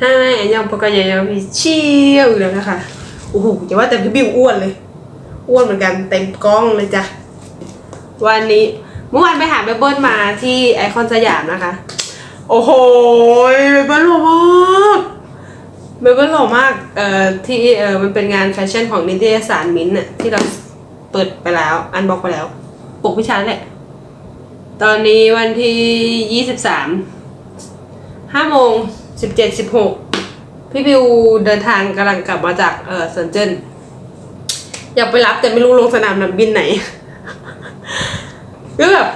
ให้ยังปกติยังพี่เชี่ยวอยู่แล้วนะคะโอ้โหอย่าว่าแต่พี่บิวอ้วนเลย อ้วนเหมือนกันเต็มกล้องเลยจ้ะวันนี้เมื่อวานไปหาเบเบิลมาที่ไอคอนสยามนะคะ โอ้โหเบเบิลหล่อมากเบเบิลหล่อมากเอ่อที่เอ่อมันเป็นงานแฟชั่นของนิตยสารมิ้นท์น่ะที่เราเปิดไปแล้ว อันบอกไปแล้ว ปกพิชานแหละ ตอนนี้วันที่ยี่สิบสามห้าโมง สิบเจ็ดสิบหกพี่บิวเดินทางกำลังกลับมาจากเออเซนเจนอยากไปรับแต่ไม่รู้ลงสนามนักบินไหนก็แบบ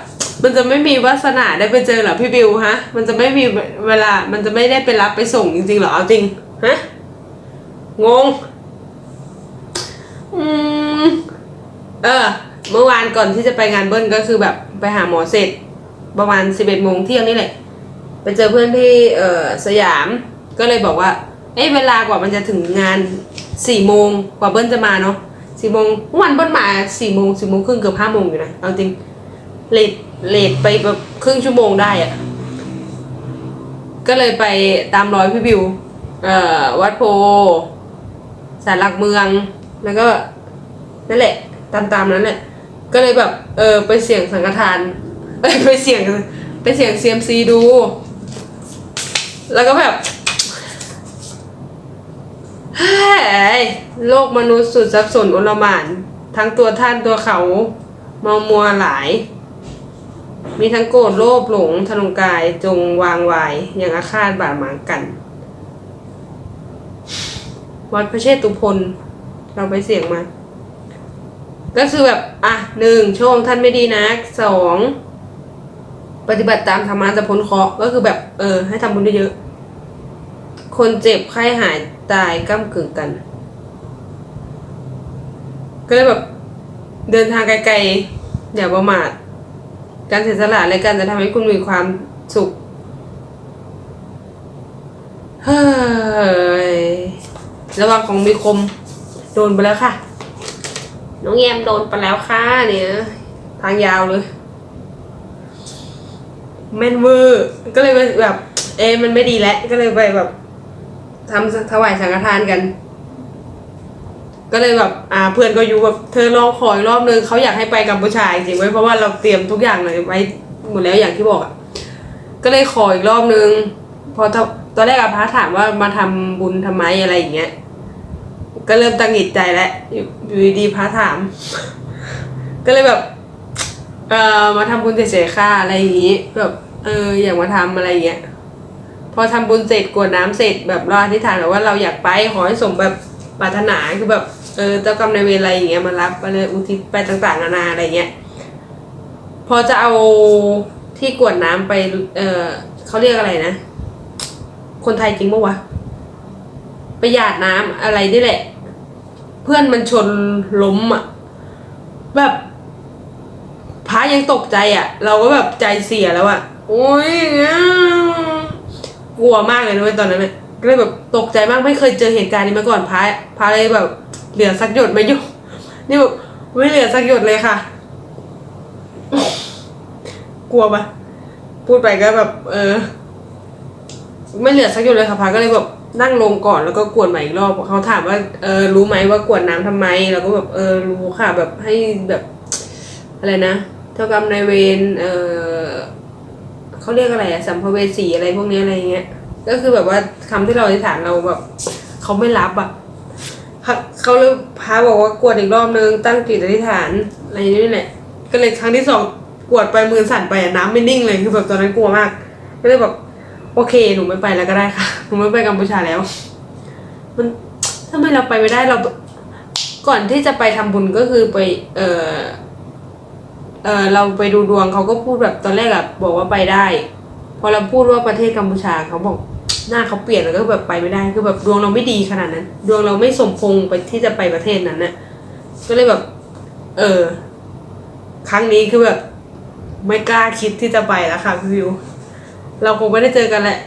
มันจะไม่มีวาสนาได้ไปเจอเหรอพี่บิวฮะ มันจะไม่มีเวลา มันจะไม่ได้ไปรับไปส่งจริงๆเหรอเอาจริงฮะงง อืม เออ เมื่อวานก่อนที่จะไปงานเบิ้ลก็คือแบบไปหาหมอเสร็จ ประมาณสิบเอ็ดโมงเที่ยงนี่แหละ ไปเจอเพื่อนที่เออสยาม ก็เลยบอกว่า เอ้เวลากว่ามันจะถึงงานสี่โมงกว่าเบิ้ลจะมาเนาะสี่โมงวันเบิ้ลมาสี่โมงสี่โมงครึ่งเกือบห้าโมงอยู่นะเอาจริงเลทเลทไปแบบครึ่งชั่วโมงได้อะก็เลยไปตามร้อยพี่บิว เอ่อ วัดโพสารหลักเมือง แล้วก็นั่นแหละ ตามตามนั้นแหละ ก็เลยแบบ เออ ไปเสี่ยงสังฆทาน ไปเสี่ยง ไปเสี่ยงเซียมซีดู แล้วก็แบบเฮ้ยโลกมนุษย์สุดสับสนโอลมาน ทั้งตัวท่านตัวเขาเมามัวหลาย มีทั้งโกรธโลภหลงทะนงกายจงวางวายอย่างอาฆาตบาดหมางกัน วัดพระเชตุพนเราไปเสี่ยงมา ก็คือแบบ อะหนึ่งช่วงท่านไม่ดีนะสอง ปฏิบัติตามธรรมะจะพ้นเคราะห์ก็คือแบบเออ ให้ทำบุญเยอะๆคนเจ็บไข้หายตายก้ากึ่งกัน ก็เลยแบบเดินทางไกลๆอย่าประมาทการเสียสละและการจะทำให้คุณมีความสุขเฮ้ยระวังของมีคมโดนไปแล้วค่ะ น้องแยมโดนไปแล้วค่ะเนี่ย ทางยาวเลย แม่นเวอร์ก็เลยไปแบบ เอ มันไม่ดีแล้วก็เลยไปแบบทำถวายสังฆทานกัน ก็เลยแบบ อ่า เพื่อนก็อยู่แบบเธอลองขออีกรอบนึงเขาอยากให้ไปกัมพูชาจริงไว้เพราะว่าเราเตรียมทุกอย่างเลยไว้หมดแล้วอย่างที่บอกอะก็เลยขออีกรอบนึงพอทตอนแรกอะพระถามว่ามาทำบุญทำไมอะไรอย่างเงี้ยก็เริ่มตังหงิดใจแล้วอยู่ดีพระถาม ก็เลยแบบ เออมาทำบุญเฉยๆค่ะอะไรอย่างงี้ แบบเอออยากมาทำอะไรอย่างเงี้ยพอทำบุญเสร็จกวดน้ำเสร็จแบบเราอธิษฐานแบบว่าเราอยากไปขอให้สมแบบปรารถนาคือแบบเออเจ้ากรรมนายเวรอะไรอย่างเงี้ยมารับไปเลยอุทิศไปต่างๆนานาอะไรเงี้ยพอจะเอาที่กวดน้ำไป เออเขาเรียกอะไรนะ คนไทยจริงปะวะไปหยาดน้ำอะไรนี่แหละ เพื่อนมันชนล้มอะแบบ พระยังตกใจอะ เราก็แบบใจเสียแล้วอะโอ้ยกลัวมากเลยนะเว้ยตอนนั้นเนี่ยก็เลยแบบตกใจมากไม่เคยเจอเหตุการณ์นี้มาก่อนพระพระเลยแบบ เหลือสักหยดไม่หยดนี่แบบไม่เหลือสักหยดเลยค่ะ กลัวปะพูดไปก็แบบ เออ ไม่เหลือสักหยดเลยค่ะพระก็เลยแบบนั่งลงก่อนแล้วก็กวนใหม่อีกรอบเขาถามว่าเออรู้ไหมว่ากวนน้ำทำไมเราก็แบบเออรู้ค่ะแบบให้แบบ อะไรนะ เท่ากรรมนายเวรเออเขาเรียกอะไรอะสัมภเวสีอะไรพวกนี้อะไรเงี้ย ก็คือแบบว่าคำที่เราอธิษฐานเราแบบเขาไม่รับอะเขาเขาเลยพาบอกว่ากวดอีกรอบนึงตั้งจิตอธิษฐานอะไรนี่แหละ ก็เลยครั้งที่สองกวดไปมือสั่นไปอะน้ำไม่นิ่งเลยคือแบบตอนนั้นกลัวมาก ก็เลยแบบโอเคหนูไม่ไปแล้วก็ได้ค่ะหนูไม่ไปกัมพูชาแล้ว มันทำไมเราไปไม่ได้เรา ก่อนที่จะไปทำบุญก็คือไป เอ่อ เออเราไปดูดวงเขาก็พูดแบบตอนแรกอะบอกว่าไปได้ พอเราพูดว่าประเทศกัมพูชาเขาบอกหน้าเขาเปลี่ยนแล้วก็แบบไปไม่ได้คือแบบดวงเราไม่ดีขนาดนั้น ดวงเราไม่สมพงไปที่จะไปประเทศนั้นน่ะก็เลยแบบ เออ ครั้งนี้คือแบบ ไม่กล้าคิดที่จะไปแล้วค่ะพี่วิว เราคงไม่ได้เจอกันแหละ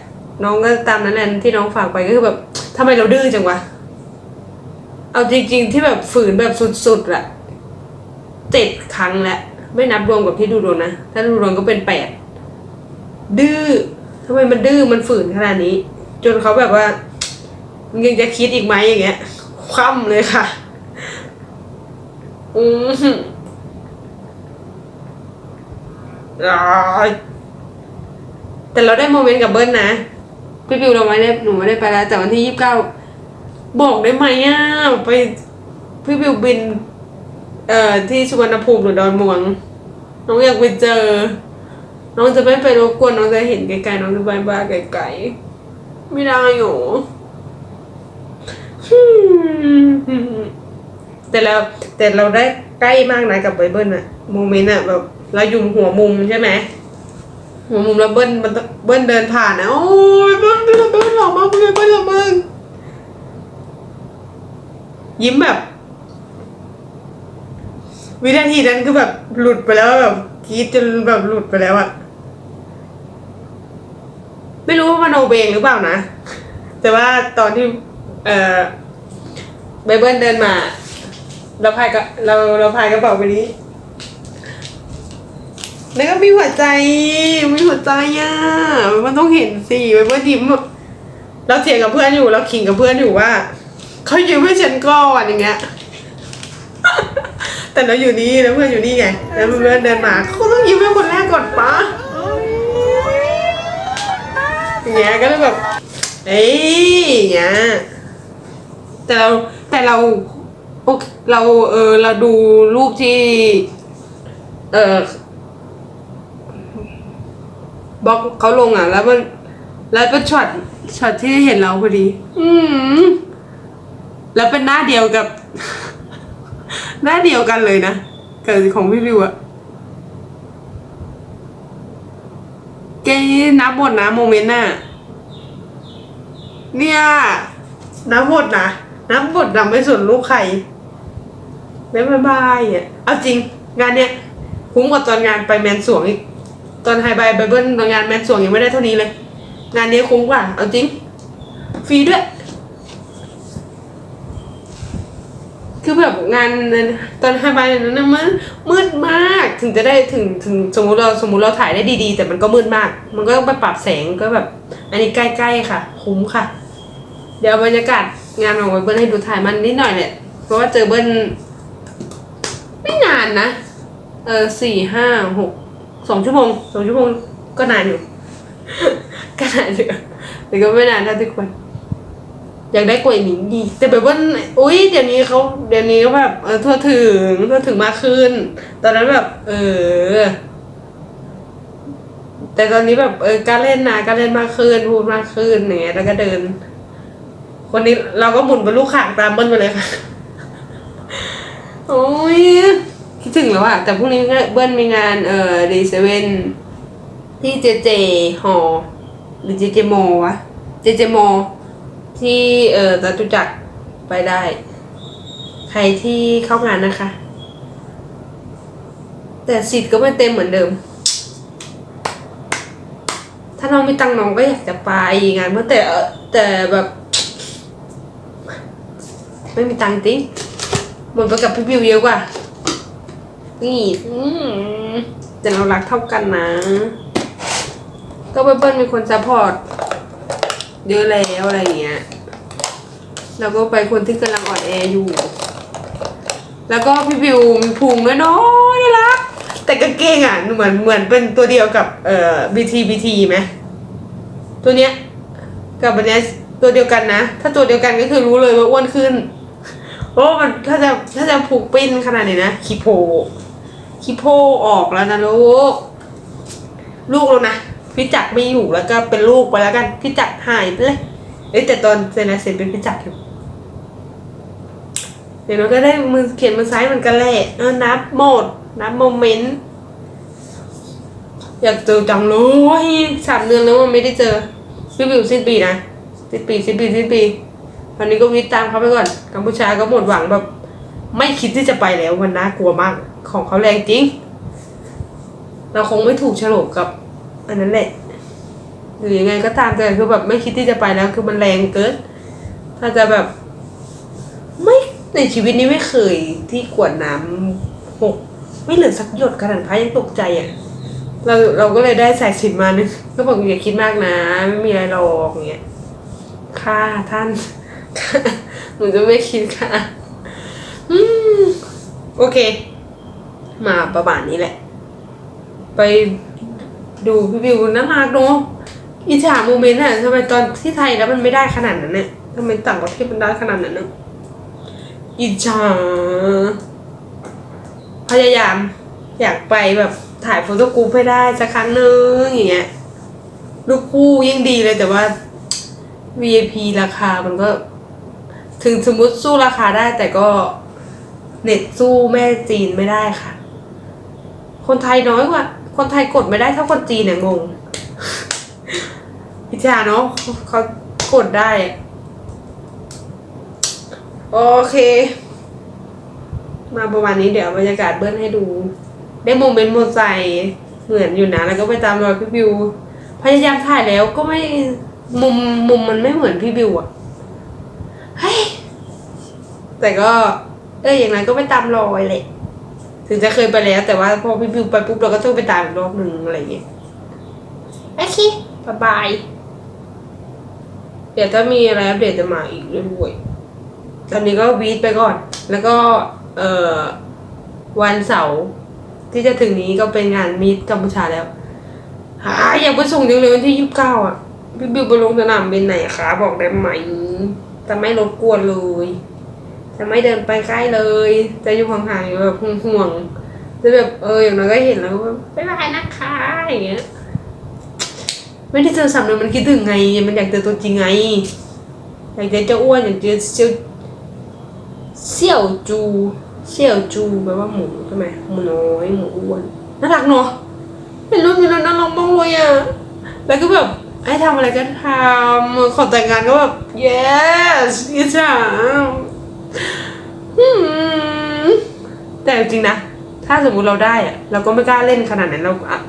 น้องก็ตามนั้นแหละที่น้องฝากไปก็คือแบบทำไมเราดื้อจังวะเอาจริง ๆ ที่แบบฝืนแบบสุดๆอะเจ็ดครั้งแล้ว ไม่นับรวมกับที่ดูดวงนะ ถ้าดูดวงก็เป็นแปดดื้อทำไมมันดื้อมันฝืนขนาดนี้ จนเขาแบบว่ามึงยังจะคิดอีกไหมอย่างเงี้ย คว่ำเลยค่ะ อืมอ่าแต่เราได้โมเมนต์กับเบิ้ลนะ พี่ปิวเราไม่ได้หนูไม่ได้ไปแล้วแต่วันที่ยี่สิบเก้าบอกได้ไหมอะไปพี่ปิวบิน เอ่อที่สุวรรณภูมิหรือดอนเมือง น้องอยากไปเจอ น้องจะไม่ไปรบกวนน้องจะเห็นไกลๆน้องจะไปบ้านไกลๆไม่ได้อฮึ่แต่เราแต่เราได้ใกล้มากนะกับไบเบิลอะโมเมนต์อะแบบเราอยู่หัวมุมใช่ไหมหัวมุมแล้วเบิ้ลมันเบิ้ลเดินผ่านนะโอ้ยเบิ้ลเบิ้ลเบิ้ลหล่อมากเบิ้ลเบิ้ลหล่อมากยิ้มแบบ วินาทีนั้นคือแบบหลุดไปแล้วแบบกรีดจนแบบหลุดไปแล้วอะไม่รู้ว่ามันโอเบงหรือเปล่านะ แต่ว่าตอนที่ เอ่อไบเบิลเดินมาเราพายก็เราเราพายกระเป๋าไปนี้ แล้วก็มีหัวใจมีหัวใจอะมันต้องเห็นสิไบเบิลยิ้มเราเถียงกับเพื่อนอยู่เราขิงกับเพื่อนอยู่ว่าเขายิ้มให้ฉันก่อนอย่างเงี้ย แต่เราอยู่นี่แล้วเพื่อนอยู่นี่ไง แล้วเพื่อนเดินมาเขาต้องยิ้มให้คนแรกก่อนปะอย่างเงี้ยก็เลยแบบเอ้ยอย่างเงี้ยแต่เราแต่เราโอเคเราเออเราดูรูปที่ เออบล็อกเขาลงอะ แล้วมันแล้วเป็นช็อตช็อตที่เห็นเราพอดี อืมแล้วเป็นหน้าเดียวกับ หน้าเดียวกันเลยนะกับของพี่ริวอะแกนับหมดนะโมเมนต์น่ะเนี่ยนับหมดนะนับหมดนะไม่สนลูกใครไม่บายบายอะเอาจริงงานเนี้ยคุ้มกว่าตอนงานไปแมนสวงอีกตอนไฮบายไบเบิลตอนงานแมนสวงยังไม่ได้เท่านี้เลย งานนี้คุ้มกว่าเอาจริงฟรีด้วย คือแบบงานตอนไฮบายนั้นนะมันมืดมากถึงจะได้ถึงถึงสมมุติเราสมมุติเราถ่ายได้ดีๆ แต่มันก็มืดมาก มันก็ต้องไปปรับแสงก็แบบ อันนี้ใกล้ๆค่ะ คุ้มค่ะ เดี๋ยวบรรยากาศงานของเบิ้ลให้ดูถ่ายมันนิดหน่อยแหละเพราะว่าเจอเบิ้ลไม่นานนะ เออสี่ห้าหกสองชั่วโมงสองชั่วโมงก็นานอยู่ก็นานอยู่แต่ก็ไม่นานเท่าที่ควร อยากได้กล้วยหนิงดีแต่แบบว่าอุ้ยเดี๋ยวนี้เขาเดี๋ยวนี้ก็แบบเออทั่วถึงทั่วถึงมากขึ้น ตอนนั้นแบบ เออ แต่ตอนนี้แบบเออการเล่นนะการเล่นมากขึ้นพูดมากขึ้นเงี้ยแล้วก็เดิน คนนี้เราก็หมุนเป็นลูกข่างตามเบิ้ลไปเลยค่ะโอ้ยคิดถึงแล้วอะแต่พรุ่งนี้เบิ้ลมีงานเอ่อดีเซเว่นที่เจเจฮอหรือเจเจโมวะเจเจโม ที่เออจตุจักรไปได้ ใครที่เข้างานนะคะ แต่สิทธิ์ก็ไม่เต็มเหมือนเดิม ถ้าน้องมีตังน้องก็อยากจะไปงานเมื่อแต่เออแต่แบบ ไม่มีตังจริงหมดไปกับพี่บิวเยอะกว่า นี่อืมแต่เรารักเท่ากันนะ ก็เบิ้ลมีคนซัพพอร์ต เยอะแล้วอะไรเงี้ยแล้วก็ไปคนที่กำลังอ่อนแออยู่ แล้วก็พี่บิวมีพุงน้อยๆน่ารักแต่กางเกงอะเหมือนเหมือนเป็นตัวเดียวกับเอ่อ BT BT ไหมตัวเนี้ยกับอันเนี้ยตัวเดียวกันนะ ถ้าตัวเดียวกันก็คือรู้เลยว่าอ้วนขึ้นโอ้มันถ้าจะถ้าจะผูกปิ้นขนาดนี้นะคิโพคิโพออกแล้วนะลูก ลูกแล้วนะ พี่จักรไม่อยู่แล้วก็เป็นลูกไปแล้วกัน พี่จักรหายไปเลยเอ้แต่ตอนเซนาเซนเป็นพี่จักรอยู่เดี๋ยวเราก็ได้มือเขียนมือซ้ายเหมือนกันแหละเออนับโหมด นับโมเมนต์อยากเจอจังเลยสามเดือนแล้วมันไม่ได้เจอพี่บิวสิ้นปีนะสิ้นปีสิ้นปีสิ้นปีตอนนี้ก็วิตามเขาไปก่อนกัมพูชาก็หมดหวังแบบ ไม่คิดที่จะไปแล้วมันน่ากลัวมากของเขาแรงจริง เราคงไม่ถูกฉลกกับ อันนั้นแหละหรือยังไงก็ตามแต่คือแบบไม่คิดที่จะไปแล้ว คือมันแรงเกิน ถ้าจะแบบ ไม่ในชีวิตนี้ไม่เคยที่กวดน้ำหกไม่เหลือสักหยดกระดานพระยังตกใจอะเราเราก็เลยได้สายสินมานึงก็บอกอย่าคิดมากนะ ไม่มีอะไรหรอกอย่างเงี้ยค่ะท่านหนูจะไม่คิดค่ะ อืมโอเค มาประมาณนี้แหละ ไป ดูพี่บิวน่ารักเนาะอิจฉาโมเมนต์อะทำไมตอนที่ไทยแล้วมันไม่ได้ขนาดนั้นเนี่ยทำไมต่างประเทศมันได้ขนาดนั้นเนี่ยอิจฉาพยายาม อยากไปแบบถ่ายโฟโต้กรุ๊ปให้ได้สักครั้งนึงอย่างเงี้ยรูปคู่ยิ่งดีเลยแต่ว่า VIP ราคามันก็ ถึงสมมติสู้ราคาได้แต่ก็เน็ตสู้แม่จีนไม่ได้ค่ะ คนไทยน้อยกว่า คนไทยกดไม่ได้เท่าคนจีนเนี่ยงงพิจาเนาะเขากดได้ โอเค มาประมาณนี้เดี๋ยวบรรยากาศเบิ้ลให้ดู ได้โมเมนต์โมไซค์เหมือนอยู่นะ แล้วก็ไปตามรอยพี่บิว พยายามถ่ายแล้วก็ไม่มุมมุมมันไม่เหมือนพี่บิวอะเฮ้ยแต่ก็ เอออย่างนั้นก็ไปตามรอยแหละ ถึงจะเคยไปแล้วแต่ว่าพอพี่บิวไปปุ๊บเราก็ต้องไปตามอีกรอบหนึ่งอะไรอย่างเงี้ยโอเคบายบาย เดี๋ยวถ้ามีอะไรอัปเดตจะมาอีกเรื่อยๆตอนนี้ก็วีดไปก่อน แล้วก็เอ่อวันเสาร์ที่จะถึงนี้ก็เป็นงานมีดกัมพูชาแล้วหาอยากไปส่งจังเลยวันที่ยี่สิบเก้าอะพี่บิวไปลงสนามบินไหนคะบอกได้ไหมจะไม่รบกวนเลย จะไม่เดินไปใกล้เลย จะอยู่ห่างๆอยู่แบบห่วงๆจะแบบเอออย่างน้อยก็เห็นแล้วก็ไม่เป็นไรนะคะอย่างเงี้ยไม่ได้เจอสามเดือนมันคิดถึงไง มันอยากเจอตัวจริงไงอยากเจอเจ้าอ้วนอยากเจอเซี่ยวเซียวจูเซี่ยวจูแปลว่าหมูใช่ไหมหมูน้อยหมูอ้วนน่ารักเนาะเป็นรูปมีรถน่ารักมากเลยอะแล้วก็แบบให้ทำอะไรก็ทำขอแต่งงานก็แบบ yes อิจฉา แต่จริงนะ ถ้าสมมุติเราได้อะเราก็ไม่กล้าเล่นขนาดนั้นเราอะ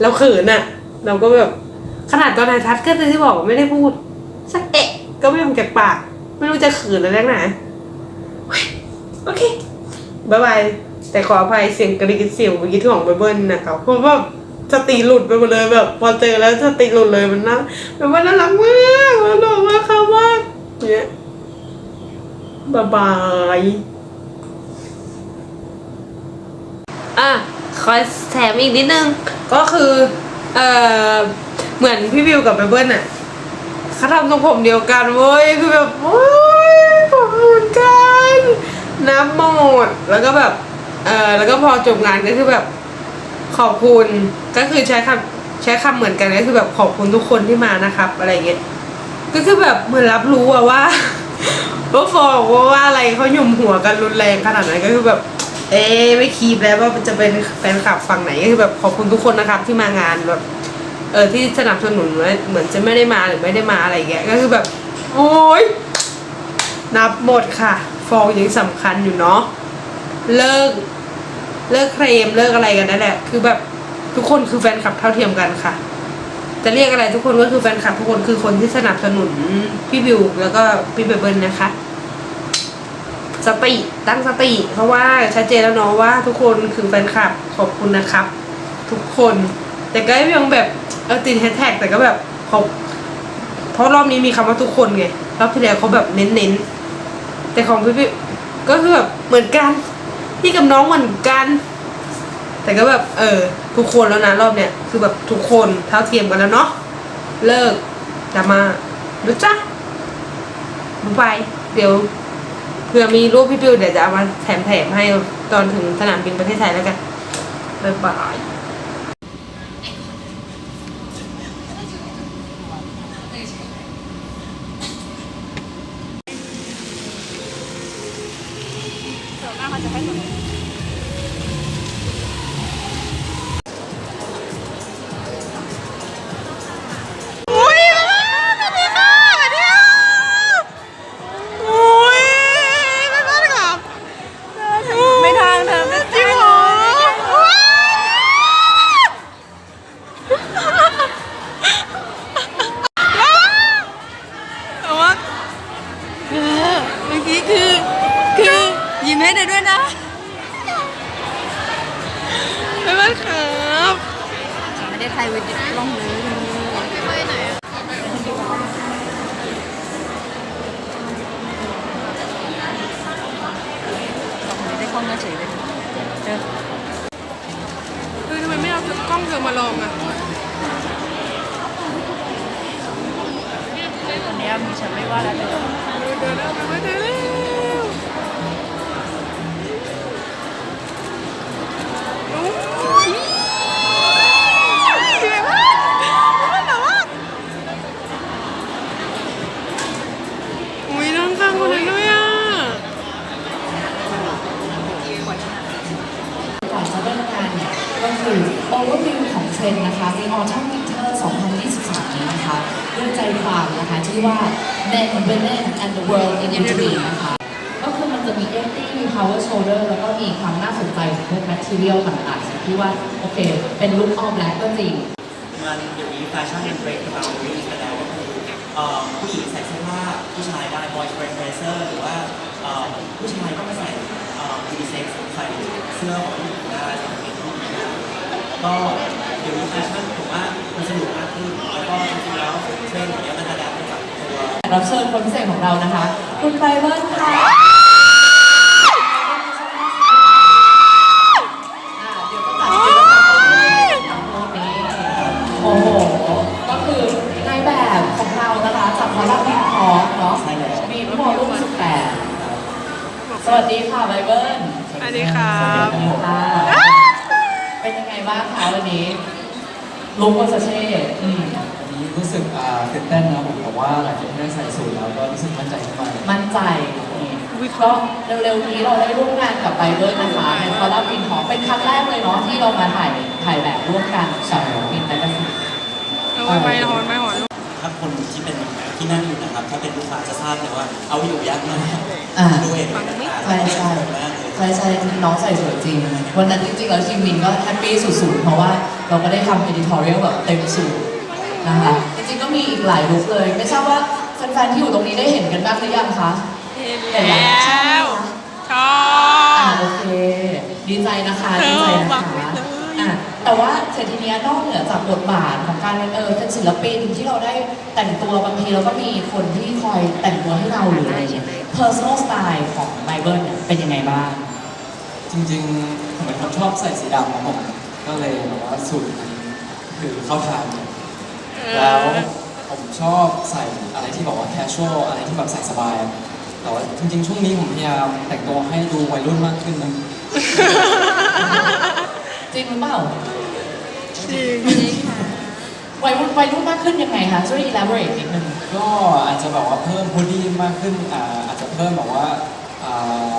เราเขินอะเราก็แบบขนาดตอนนายทัศน์ก็ที่บอกว่าไม่ได้พูด สักเอะก็ไม่ออกจากปาก ไม่รู้จะเขินอะไรนักหนาโอเคบายบายแต่ขออภัยเสียงกระดิกเสียงเมื่อกี้ที่ของเบิ้ลนะครับเพราะว่าสติหลุดไปหมดเลยแบบพอเจอแล้วสติหลุดเลยมันน่าแบบว่าน่ารักมากแล้วหล่อมากค่ะมากเนี่ย บายบายอะขอแถมอีกนิดนึง ก็คือ เอ่อ เหมือนพี่วิวกับเบเบิ้ลอะเขาทำทรงผมเดียวกันเว้ย คือแบบโอ้ยผมเหมือนกันน้ำหมด แล้วก็แบบ เอ่อ แล้วก็พอจบงานก็คือแบบ ขอบคุณ ก็คือใช้คำใช้คำเหมือนกันก็คือแบบขอบคุณทุกคนที่มานะครับ อะไรเงี้ย ก็คือแบบเหมือนรับรู้อะว่า ว่าฟอร์ว่าว่าอะไรเขาหยุมหัวกันรุนแรงขนาดนั้นก็คือแบบ เอ๊ไม่คีบแล้วว่าจะเป็นแฟนคลับฝั่งไหนก็คือแบบขอบคุณทุกคนนะครับที่มางานแบบ เออที่สนับสนุนไว้เหมือนจะไม่ได้มาหรือไม่ได้มาอะไรเงี้ยก็คือแบบ โอ้ยนับหมดค่ะ ฟองยังสำคัญอยู่เนาะเลิกเลิกเคลมเลิกอะไรกันนั่นแหละ คือแบบทุกคนคือแฟนคลับเท่าเทียมกันค่ะ จะเรียกอะไรทุกคนก็คือแฟนคลับทุกคนคือคนที่สนับสนุนพี่บิวแล้วก็พี่เบเบิลนะคะ สติตั้งสติ เพราะว่าชัดเจนแล้วเนาะว่าทุกคนคือแฟนคลับขอบคุณนะครับ ทุกคน แต่ก็ยังแบบเออติดแฮชแท็กแต่ก็แบบขอบเพราะรอบนี้มีคำว่าทุกคนไงรอบที่แล้วเขาแบบเน้นๆแต่ของพี่พี่ก็คือแบบเหมือนกันพี่กับน้องเหมือนกัน แต่ก็แบบเออทุกคนแล้วนะรอบเนี้ยคือแบบทุกคนเท่าเทียมกันแล้วเนาะเลิกดราม่ารู้จ้ะบ๊ายบายเดี๋ยวเผื่อมีรูปพี่บิวเดี๋ยวจะเอามาแถมแถมๆให้ตอนถึงสนามบินประเทศไทยแล้วกันบ๊ายบายอุ้ เฉยเลยเออเออทำไมไม่เอากล้องเธอมาลองอะวันนี้มีฉันไม่ว่าแล้วเดี๋ยวเดินแล้วเดินแล้ว overview ของเทรนด์นะคะ ใน Autumn Winter 2023 นี้นะคะด้วยใจความนะคะที่ว่า Men Women and the World in Between นะคะ ก็คือมันจะมี empty มี power shoulder แล้วก็มีความน่าสนใจของพวก material ต่างๆ ที่ว่า โอเค เป็น look all black ก็จริง มันเดี๋ยวนี้แฟชั่นมันเบรกกับเราเรื่งนี้ไปแล้วก็คือผู้หญิงใส่เสื้อผ้าผู้ชายได้ boy friend blazer หรือว่าผู้ชายก็มาใส่เอ่อ unisex ใส่เสื้อของผู้หญิงได้ใส่กางเกงผู้หญิงได้ ก็เดี๋ยวนี้แฟชั่นผมว่ามันสนุกมากขึ้นแล้วก็จริงๆแล้วเทรนด์อย่างเงี้ยมันจะดับไปกับตัวแขกรับเชิญคนพิเศษของเรานะคะ คุณไบเบิลค่ะอ่าเดี๋ยวก็ตัดเดี๋ยวก็ตัดตรงนี้ตามโน้ตนี้โอ้โห ก็คือนายแบบของเรานะคะจากคอลัมน์พิมพ์คอร์สเนาะใช่แล้ว มีพี่โมรุ่งสุดแปดสวัสดีค่ะไบเบิลสวัสดีครับ ค่ะเป็นยังไง บ้างคะวันนี้ลุงโอซาเช่อืมวันนี้รู้สึกอ่าตื่นเต้นนะผมแต่ว่าหลังจากที่ได้ใส่สูทแล้วก็รู้สึกมั่นใจขึ้นมาเลยมั่นใจนี่ก็เร็วๆนี้เราได้ร่วมงานกับไบเบิลนะคะในคอลัมน์พินของเป็นครั้งแรกเลยเนาะที่เรามาถ่ายถ่ายแบบร่วมกันกับพินแมกกาซีนเอาไว้ไม่หอนไม่หอนลูกถ้าคนที่เป็นที่นั่งอยู่นะครับ ถ้าเป็นลูกค้าจะทราบเลยว่าเอาอยู่ยักษ์มากอ่า ด้วยใช่ใช่สวยมากเลย ใช่ใช่น้องใส่สวยจริง วันนั้นจริงๆ แล้วทีมมินก็แฮปปี้สุดๆ เพราะว่าเราก็ได้ทำเอดิทอเรียลแบบเต็มสูตรนะคะจริงๆ ก็มีอีกหลายลุคเลย ไม่ทราบว่าแฟนๆ ที่อยู่ตรงนี้ได้เห็นกันบ้างหรือยังคะเห็นแล้วชอบโอเค ดีใจนะคะดีใจนะคะอะแต่ว่าเสร็จทีนี้นอกเหนือจากบทบาทของการเป็นเออเป็นศิลปินที่เราได้แต่งตัวบางทีเราก็มีคนที่คอยแต่งตัวให้เราหรืออะไรอย่างเงี้ย personal style ของไบเบิลเนี่ยเป็นยังไงบ้าง จริงๆผมเป็นคนชอบใส่สีดำครับผมก็เลยแบบว่าสูทมันคือเข้าทางเลยแล้วผมชอบใส่อะไรที่แบบว่า casual อะไรที่แบบใส่สบาย แต่ว่าจริงๆ ช่วงนี้ผมพยายามแต่งตัวให้ดูวัยรุ่นมากขึ้นนะจริงหรือเปล่าจริงวัยรุ่นวัยรุ่นมากขึ้นยังไงคะช่วย elaborate นิดนึงก็อาจจะแบบว่าเพิ่ม hoodie มากขึ้นอ่าอาจจะเพิ่มแบบว่าอ่า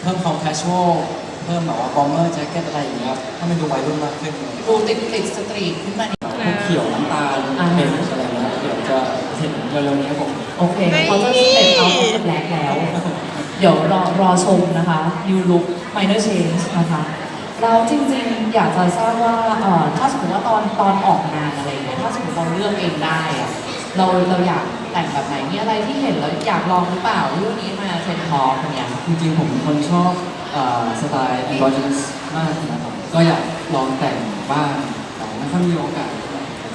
เพิ่มความ casual เพิ่มแบบว่า bomber jacket อะไรอย่างเงี้ยครับให้มันดูวัยรุ่นมากขึ้นดูติดติดสตรีทขึ้นมานิดพวกเขียวน้ำตาลอ่า เป็นอะไรเงี้ยเดี๋ยวจะเห็นเร็วๆนี้ครับผม โอเคเขาจะสเต็ปเอาเขาจะแบล็กแล้ว เดี๋ยวรอรอชมนะคะ new look minor change นะคะแล้วจริงๆ อยากจะทราบว่าเอ่อถ้าสมมติว่าตอนตอนออกงานอะไรอย่างเงี้ยถ้าสมมติเราเลือกเองได้อะเราเราอยาก แต่งแบบไหนมีอะไรที่เห็นแล้วอยากลองหรือเปล่าเรื่องนี้มาเทรนทอล์กอย่างเงี้ยจริงๆผมเป็นคนชอบเอ่อสไตล์ androgynous มากนะครับก็อยากลองแต่งบ้างแต่ไม่ค่อยมีโอกาส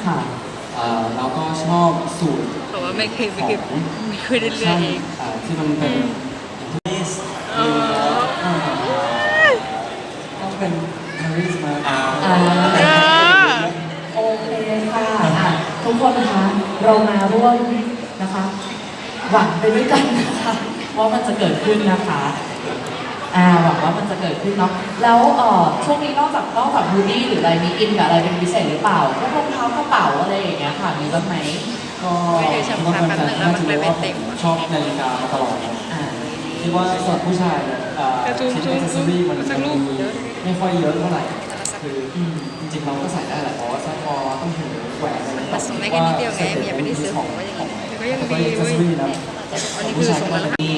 ค่ะเอ่อแล้วก็ชอบสูตรบอกว่าไม่เคยขไม่องเคยไม่เคยได้เลือกช่างเองเอ่อที่มันเป็นนี่เออต้องเป็น Paris มาอ่า อ่าเออ โอเคค่ะอะ ทุกคนคะเรามาร่วมนะคะ หวังไปด้วยกันนะคะว่ามันจะเกิดขึ้นนะคะอ่าหวังว่ามันจะเกิดขึ้นเนาะแล้วเอ่อช่วงนี้นอกจากนอกจากฮูดี้หรืออะไรมีอินกับอะไรเป็นพิเศษหรือเปล่าพวกรองเท้ากระเป๋าอะไรอย่างเงี้ยค่ะมีบ้างไหมก็ไม่ได้ชำนาญแป๊บนึงแล้วมันเลยไม่เต็มชอบนาฬิกามาตลอดครับอ่าคิดว่าสำหรับผู้ชายเนี่ยเอ่อแต่ซูมชิ้นซูมอิเซอรี่มันสัมักนรูปมีไม่ค่อยเยอะเท่าไหร่คืออจริงๆเราก็ใส่ได้แหละเพราะว่าสร้อยคอต้องถือแหวนอะไรมันส่งได้แค่นิดเดียวไงเมียไม่ได้ซื้อของไว้อย่างงี้แต่ก็ ยังแต่ก็ดีอิเซเว้อยรี่นะอันนี้คือส่งมาแล้ว ดี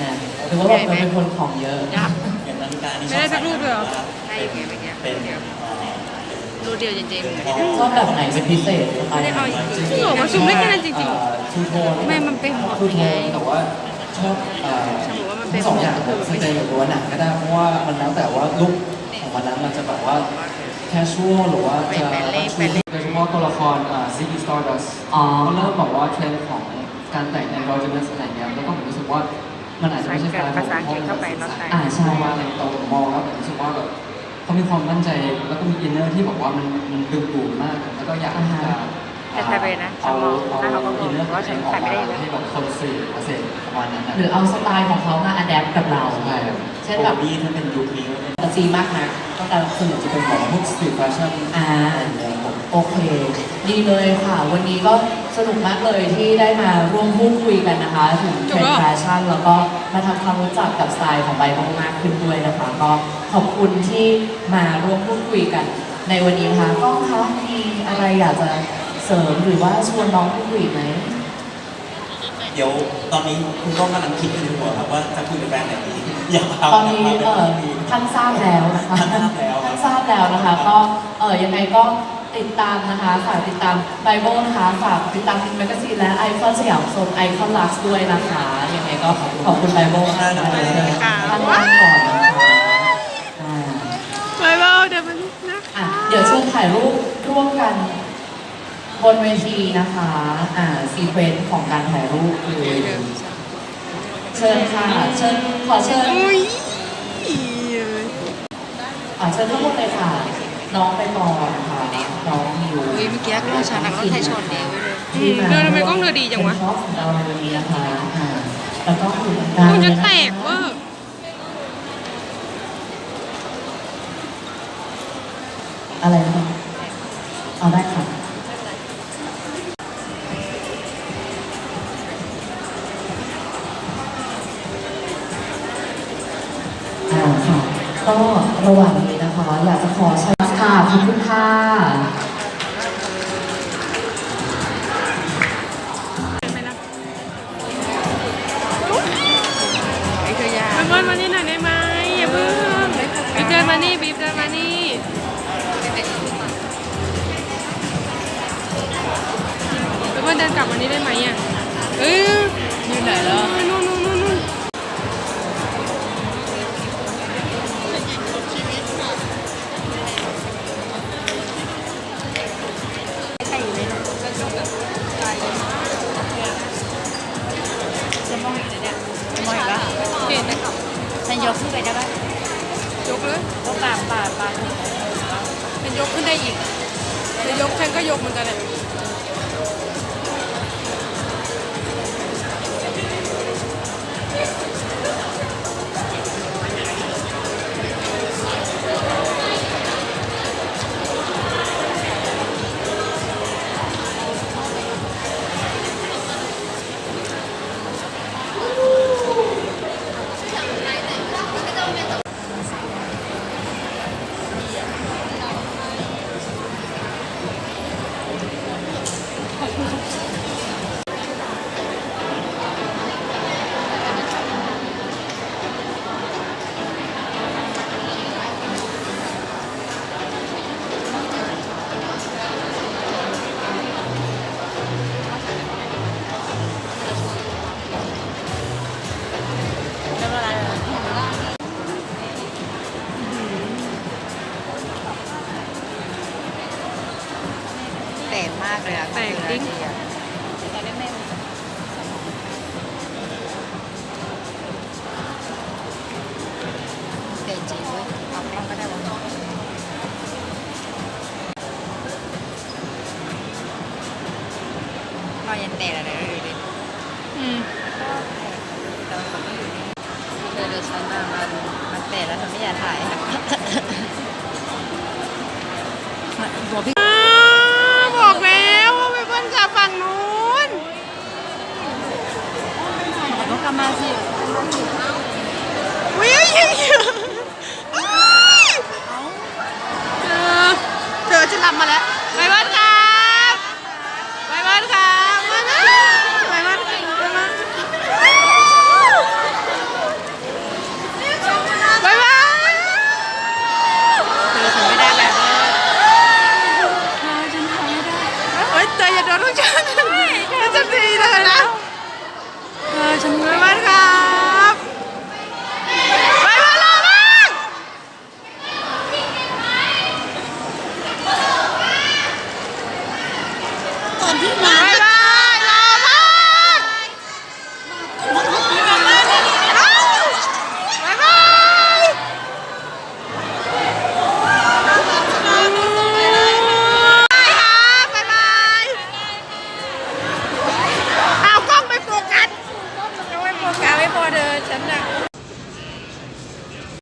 นะถือว่าแบบเราเป็นคนของเยอะยับ อย่างนาฬิกานี่ไม่ได้สักรูปเลยเหรอได้อยู่ไงเมื่อกี้เป็นเอ่อรูปเดียวจริงๆชอบแบบไหนเป็นพิเศษสไตไม่ล์ได้ไหนเอาจริงจริงเหรอมันซูมได้แค่นั้นจริงทูโทนไม่มันเป็นหมดทูโทไง นแต่ว่าชอบเอ่อฉันบอกว่ามันเป็น ทั้งสองอย่างผมสนใจกับตัวหนังก็ได้เพราะว่ามันแล้วแต่ว่าลุคของวันนั้นมันจะแบบว่า casual หรือว่าจะไปเล่นไปเล่นโดยเฉพาะตัวละครอ่า Ziggy Stardust อ๋อ เขาเริ่มบอกว่าเทรนด์ของการแต่ง androgynous อะไรเงี้ยแล้วก็ผมรู้สึกว่ามันอาจจะไม่ใช่สไตล์ภาษาอังกฤษเข้าไปเนอะแต่อ่าใช่ว่าในตัวผมมองแล้วผมรู้สึกว่าแบบเขามีความมั่นใจแล้วก็มีอินเนอร์ที่บอกว่ามันมันดึงดูดมาก แล้วก็อยากที่จะแต่ไทยไปนะเอาถ้าเขาก็อินเนอร์ว่าฉันออกขายไม่มาได้อยู่แล้วให้แบบคนสื่อมาเสร็จประมาณนั้นนะหรือเอาสไตล์ของเขามาอัดแอปกับเราใช่ครับ เช่นแบบโอ้นี่ถ้าเป็นยุคนี้ก็เป็นแต่ซีมากนะก็แต่ส่วนใหญ่จะเป็นของพวกสตรีทแฟชั่นอ่าอะไรอย่างเงี้ยผมโอเค ดีเลยค่ะ วันนี้ก็สนุกมากเลยที่ได้มาร่วมพูดคุยกันนะคะ ถึงเทรนด์แฟชั่นแล้วก็มาทำความรู้จักกับสไตล์ของใบมากมากขึ้นด้วยนะคะ ก็ขอบคุณที่มาร่วมพูดคุยกัน ในวันนี้นะคะก็คะมีอะไรอยากจะเสริมหรือว่าชวนน้องพูดคุยอีกไหมเดี๋ยวตอนนี้คุณก้องกำลังคิดอยู่ในหัวครับว่าจะคุยกับแบรนด์ไหนดี อยากเอาตอนนี้เออดีท่านทราบแล้วนะคะ ท่านทราบแล้วครับท่านทราบแล้วนะคะ ก็เออยังไงก็ติดตามนะคะฝากติดตามไบเบิลนะคะฝากติดตามแมกกาซีนและไอคอนสยามโซนไอคอนลักซ์ด้วยนะคะยังไงก็ขอบคุณไบเบิลมากนะคะท่านนั่งก่อนนะคะอ่าบายบายเดี๋ยวมันนะอะเดี๋ยวเชิญถ่ายรูปร่วมกันบนเวทีนะคะอ่าซีเควนต์ของการถ่ายรูปคือ เชิญค่ะ เชิญ ขอเชิญอุ้ยอ่าเชิญทุกคนเลยค่ะ น้องไปต่อนะคะน้องมิวอุ้ยเมื่อกี้กล้องฉันนะก็ไทยชนเดียวไว้เลยอืมเดินทำไมกล้องเธอดีจังวะเป็นท็อปของเราในวันนี้นะคะอ่าแล้วก็อยู่ตรงกกลางล้องเลจะยนะคะแตกเว่าอะไรนะคะ เดินกลับมานี่ได้ไหมอะเอ้ยอยู่ไหนแล้วนู่นนู่นนู่นนู่นใครอยู่ในนั้นจะมองอีกเลยเนี่ยมองอีกปะเห็นไหมฉันยกขึ้นไปได้ปะยกเลยก็ปาดปาดปาดเป็นยกขึ้นได้อีกจะยกฉันก็ยกเหมือนกันแหละ